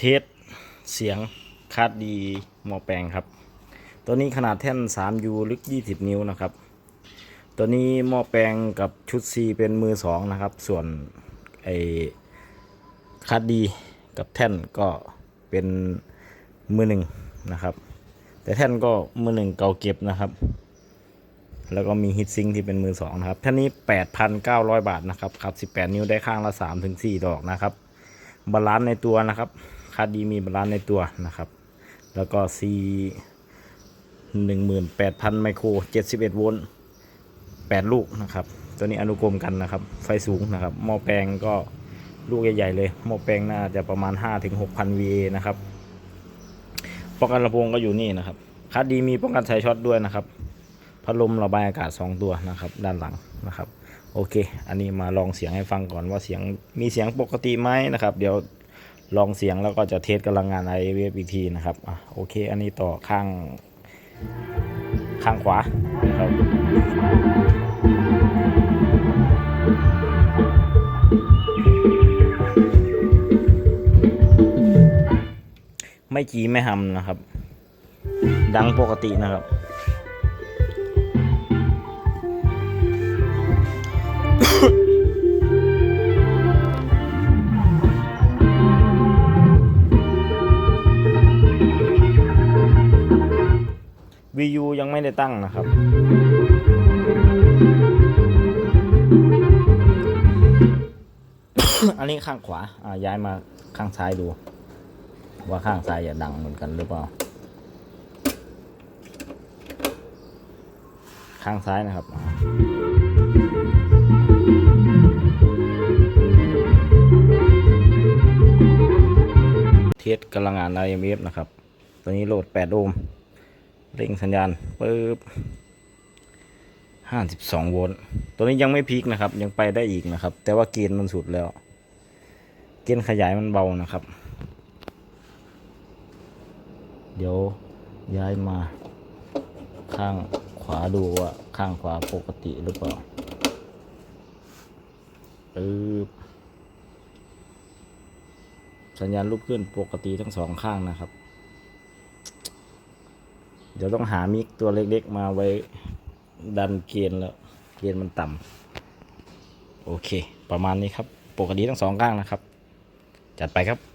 เทสเสียงคาดดีหมอแปลงครับ ตัวนี้ขนาดแท่น 3U ลึก 20 นิ้วนะครับ ตัวนี้หมอแปลงกับชุด C เป็นมือ 2 นะครับ ส่วนไอคาดดีกับแท่นก็เป็นมือหนึ่งนะครับ แต่แท่นก็มือหนึ่งเก่าเก็บนะครับ แล้วก็มีฮิตซิงที่เป็นมือสองนะครับท่านนี้ 8,900 บาทนะครับขับ 18 นิ้วได้ข้างละ 3-4 ดอกนะครับ บาลานซ์ในตัวนะครับ คาดดีมีบาลานซ์ในตัวนะครับ แล้วก็ C 18,000 ไมโคร 71 โวลต์ 8 ลูกนะครับ ตัวนี้อนุกรมกันนะครับ ไฟสูงนะครับ หม้อแปลงก็ลูกใหญ่ ๆ เลย หม้อแปลงน่าจะประมาณ 5-6,000 VA นะครับ ป้องกันลำโพงก็อยู่นี่นะครับ คาดดีมีป้องกันสายช็อตด้วยนะครับ พัดลมระบายอากาศ 2 ตัวนะครับ ด้านหลังนะครับ โอเค อันนี้มาลองเสียงให้ฟังก่อนว่าเสียงมีเสียงปกติไหมนะครับ เดี๋ยว ลองเสียงแล้วก็จะเทสกำลังงานไอเวฟอีกทีนะครับอะโอเค อันนี้ต่อข้าง ข้างขวานะครับไม่จีไม่หำนะครับ ดังปกตินะครับ VU ยังไม่ได้ตั้งนะครับ อันนี้ข้างขวาอ่าย้ายมาข้างซ้ายดู ว่าข้างซ้ายจะดังเหมือนกันหรือเปล่า ข้างซ้ายนะครับเทสกำลังงาน IMF นะครับ ตัวนี้โหลด 8 โอห์ม เร่งสัญญาณปึ๊บ52โวลต์ตัวนี้ยังไม่พีคนะครับ ยังไปได้อีกนะครับ แต่ว่าเกณฑ์มันสุดแล้ว เกณฑ์ขยายมันเบานะครับ เดี๋ยวย้ายมา ข้างขวาดูว่า ข้างขวาปกติหรือเปล่าปึ๊บสัญญาณรูปขึ้นปกติทั้งสองข้างนะครับ ดี๋ยวต้องหามิกตัวเล็กๆมาไว้ดันเกณฑ์แล้ว เกณฑ์มันต่ำโอเค ประมาณนี้ครับ ปกติทั้งสองข้างนะครับ จัดไปครับ